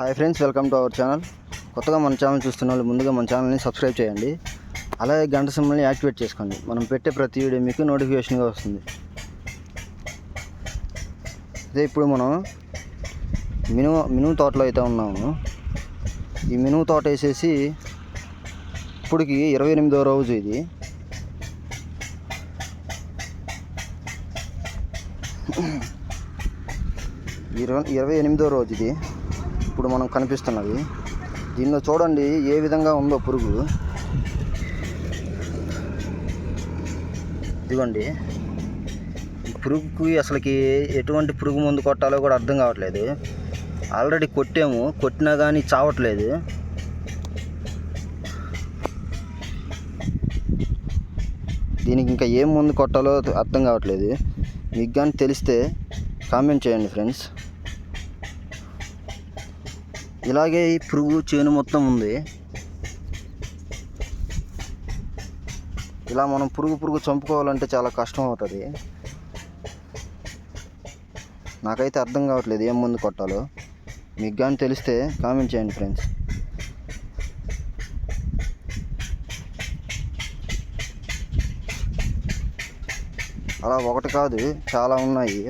Hi friends welcome to our channel. కొత్తగా మన channel చూస్తున్న వాళ్ళు ముందుగా మన ఛానల్ని సబ్స్క్రైబ్ చేయండి. అలాగే గంట సింబల్ని యాక్టివేట్ చేసుకోండి. మనం పెట్టే ప్రతి వీడియో మీకు నోటిఫికేషన్గా వస్తుంది. అదే ఇప్పుడు మనం మినుము మినుము తోటలో అయితే ఉన్నాము. ఈ మినుము తోట వేసేసి ఇప్పటికి ఇరవై ఎనిమిదో రోజు ఇది. ఇరవై ఇరవై ఎనిమిదో రోజు ఇది. ఇప్పుడు మనం కనిపిస్తున్నది. దీనిలో చూడండి ఏ విధంగా ఉందో పురుగు. ఇదిగోండి. పురుగుకి అసలుకి ఎటువంటి పురుగు మందు కొట్టాలో కూడా అర్థం కావట్లేదు. ఆల్రెడీ కొట్టాము. కొట్టినా కానీ చావట్లేదు. దీనికి ఇంకా ఏం మందు కొట్టాలో అర్థం కావట్లేదు. మీకు కానీ తెలిస్తే కామెంట్ చేయండి ఫ్రెండ్స్. ఇలాగే ఈ పురుగు చేను మొత్తం ఉంది. ఇలా మనం పురుగు పురుగు చంపుకోవాలంటే చాలా కష్టం అవుతుంది. నాకైతే అర్థం కావట్లేదు ఏం ముందు కొట్టాలో. మీకు కానీ తెలిస్తే కామెంట్ చేయండి ఫ్రెండ్స్. అలా ఒకటి కాదు చాలా ఉన్నాయి.